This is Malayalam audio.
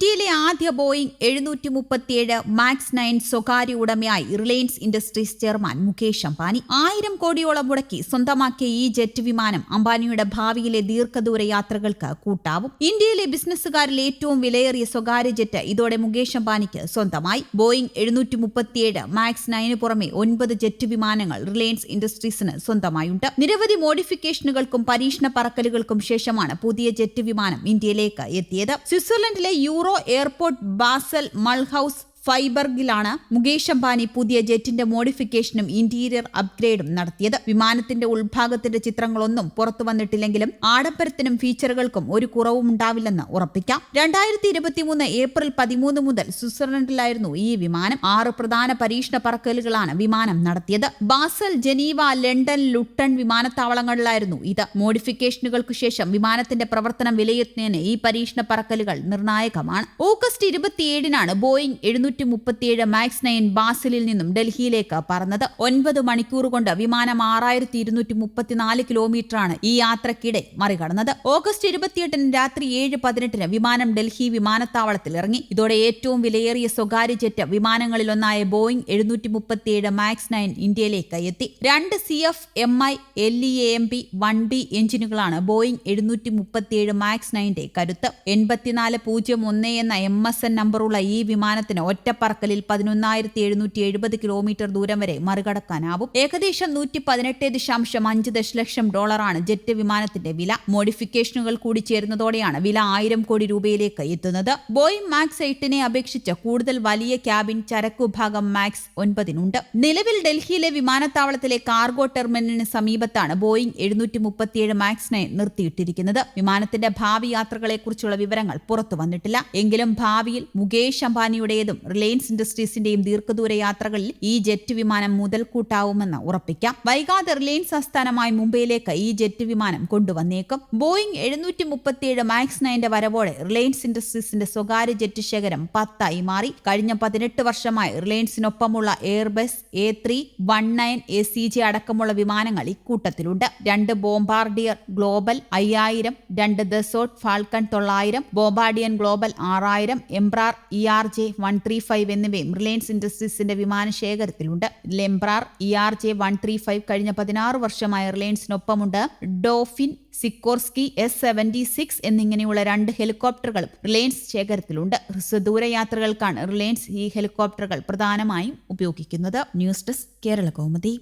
ഇന്ത്യയിലെ ആദ്യ ബോയിംഗ് എഴുന്നൂറ്റി മുപ്പത്തിയേഴ് മാക്സ് നയൻ സ്വകാര്യ ഉടമയായി Reliance Industries chairman Mukesh Ambani. ആയിരം കോടിയോളം മുടക്കി സ്വന്തമാക്കിയ ഈ ജെറ്റ് വിമാനം അംബാനിയുടെ ഭാവിയിലെ ദീർഘദൂര യാത്രകൾക്ക് കൂട്ടാവും. ഇന്ത്യയിലെ ബിസിനസ്സുകാരിൽ ഏറ്റവും വിലയേറിയ സ്വകാര്യ ജെറ്റ് ഇതോടെ മുകേഷ് അംബാനിക്ക് സ്വന്തമായി. ബോയിംഗ് എഴുന്നൂറ്റി മുപ്പത്തിയേഴ് മാക്സ് നയന് പുറമെ ഒൻപത് ജെറ്റ് വിമാനങ്ങൾ റിലയൻസ് ഇൻഡസ്ട്രീസിന് സ്വന്തമായുണ്ട്. നിരവധി മോഡിഫിക്കേഷനുകൾക്കും പരീക്ഷണ പറക്കലുകൾക്കും ശേഷമാണ് പുതിയ ജെറ്റ് വിമാനം ഇന്ത്യയിലേക്ക് എത്തിയത്. സ്വിറ്റ്സർലൻഡിലെ യൂറോ എയർപോർട്ട് ബാസൽ മൾഹൌസ് ഫൈബർഗിലാണ് മുകേഷ് അംബാനി പുതിയ ജെറ്റിന്റെ മോഡിഫിക്കേഷനും ഇന്റീരിയർ അപ്ഗ്രേഡും നടത്തിയത്. വിമാനത്തിന്റെ ഉൾഭാഗത്തിന്റെ ചിത്രങ്ങളൊന്നും പുറത്തു വന്നിട്ടില്ലെങ്കിലും ആഡംബരത്തിനും ഫീച്ചറുകൾക്കും ഒരു കുറവും ഉണ്ടാവില്ലെന്ന് ഉറപ്പിക്കാം. രണ്ടായിരത്തി ഇരുപത്തിമൂന്ന് ഏപ്രിൽ പതിമൂന്ന് മുതൽ സ്വിറ്റ്സർലൻഡിലായിരുന്നു ഈ വിമാനം. ആറ് പ്രധാന പരീക്ഷണ പറക്കലുകളാണ് വിമാനം നടത്തിയത്. ബാസൽ ജനീവ ലണ്ടൻ ലുട്ടൺ വിമാനത്താവളങ്ങളിലായിരുന്നു ഇത്. മോഡിഫിക്കേഷനുകൾക്ക് ശേഷം വിമാനത്തിന്റെ പ്രവർത്തനം വിലയിരുത്തുന്നതിന് ഈ പരീക്ഷണ പറക്കലുകൾ നിർണായകമാണ്. ഓഗസ്റ്റ് ഇരുപത്തിയേഴിനാണ് ബോയിംഗ് എഴുന്നൂറ്റി മുപ്പത്തിയേഴ് മാക്സ് നയൻ ബാസിലിൽ നിന്നും ഡൽഹിയിലേക്ക് പറന്നത് ഒൻപത് മണിക്കൂർ കൊണ്ട് വിമാനം ആറായിരത്തി ഇരുന്നൂറ്റി മുപ്പത്തിനാല് കിലോമീറ്ററാണ് ഈ യാത്രക്കിടെ മറികടന്നത്. ഓഗസ്റ്റ് ഇരുപത്തിയെട്ടിന് രാത്രി ഏഴ് പതിനെട്ടിന് വിമാനം ഡൽഹി വിമാനത്താവളത്തിൽ ഇറങ്ങി. ഇതോടെ ഏറ്റവും വിലയേറിയ സ്വകാര്യ ജെറ്റ് വിമാനങ്ങളിലൊന്നായ ബോയിംഗ് എഴുന്നൂറ്റി മുപ്പത്തിയേഴ് മാക്സ് നയൻ ഇന്ത്യയിലേക്ക് എത്തി. രണ്ട് C F M I L E M B one B എഞ്ചിനുകളാണ് Boeing എഴുന്നൂറ്റി മുപ്പത്തിയേഴ് മാക്സ് നയന്റെ കരുത്ത്. എൺപത്തിനാല് പൂജ്യം ഒന്ന് എന്ന എം എസ് എൻ നമ്പറുള്ള ഈ വിമാനത്തിന് ഒറ്റപ്പറക്കലിൽ പതിനൊന്നായിരത്തി എഴുന്നൂറ്റി എഴുപത് കിലോമീറ്റർ ദൂരം വരെ മറികടക്കാനാവും. ഏകദേശം നൂറ്റി പതിനെട്ട് ദശാംശം അഞ്ച് ദശലക്ഷം ഡോളറാണ് ജെറ്റ് വിമാനത്തിന്റെ വില. മോഡിഫിക്കേഷനുകൾ കൂടി ചേരുന്നതോടെയാണ് വില ആയിരം കോടി രൂപയിലേക്ക് എത്തുന്നത്. ബോയിങ് മാക്സ് എയ്റ്റിനെ അപേക്ഷിച്ച് കൂടുതൽ വലിയ ക്യാബിൻ ചരക്കു വിഭാഗം മാക്സ് ഒൻപതിനുണ്ട്. നിലവിൽ ഡൽഹിയിലെ വിമാനത്താവളത്തിലെ കാർഗോ ടെർമിനലിന് സമീപത്താണ് ബോയിങ് എഴുന്നൂറ്റി മുപ്പത്തിയേഴ് മാക്സിനെ നിർത്തിയിട്ടിരിക്കുന്നത്. വിമാനത്തിന്റെ ഭാവി യാത്രകളെക്കുറിച്ചുള്ള വിവരങ്ങൾ പുറത്തു വന്നിട്ടില്ല. എങ്കിലും ഭാവിയിൽ മുകേഷ് അംബാനിയുടേതും റിലയൻസ് ഇൻഡസ്ട്രീസിന്റെയും ദീർഘദൂര യാത്രകളിൽ ഈ ജെറ്റ് വിമാനം മുതൽക്കൂട്ടാവുമെന്ന് ഉറപ്പിക്കാം. വൈകാതെ റിലയൻസ് ആസ്ഥാനമായി മുംബൈയിലേക്ക് ഈ ജെറ്റ് വിമാനം കൊണ്ടുവന്നേക്കും. ബോയിങ് എഴുന്നൂറ്റി മുപ്പത്തിയേഴ് മാക്സ് നയന്റെ വരവോടെ റിലയൻസ് ഇൻഡസ്ട്രീസിന്റെ സ്വകാര്യ ജെറ്റ് ശേഖരം പത്തായി മാറി. കഴിഞ്ഞ പതിനെട്ട് വർഷമായി റിലയൻസിനൊപ്പമുള്ള Airbus A three one nine A C J അടക്കമുള്ള വിമാനങ്ങൾ ഇക്കൂട്ടത്തിലുണ്ട്. രണ്ട് ബോംബാർഡിയർ ഗ്ലോബൽ അയ്യായിരം രണ്ട് ദസോട്ട് ഫാൽക്കൺ തൊള്ളായിരം ബോംബാർഡിയൻ ഗ്ലോബൽ ആറായിരം Embraer E R J one three five എന്നിവയും റിലയൻസ് ഇൻഡസ്ട്രീസിന്റെ വിമാന ശേഖരത്തിലുണ്ട്. Embraer E R J one three five കഴിഞ്ഞ പതിനാറ് വർഷമായി റിലയൻസിനൊപ്പമുണ്ട്. Dauphin Sikorsky S seventy six എന്നിങ്ങനെയുള്ള രണ്ട് ഹെലികോപ്റ്ററുകളും റിലയൻസ് ശേഖരത്തിലുണ്ട്. ഹ്രസ്വദൂര യാത്രകൾക്കാണ് റിലയൻസ് ഈ ഹെലികോപ്റ്ററുകൾ പ്രധാനമായും ഉപയോഗിക്കുന്നത്. News desk Kerala Kaumudi.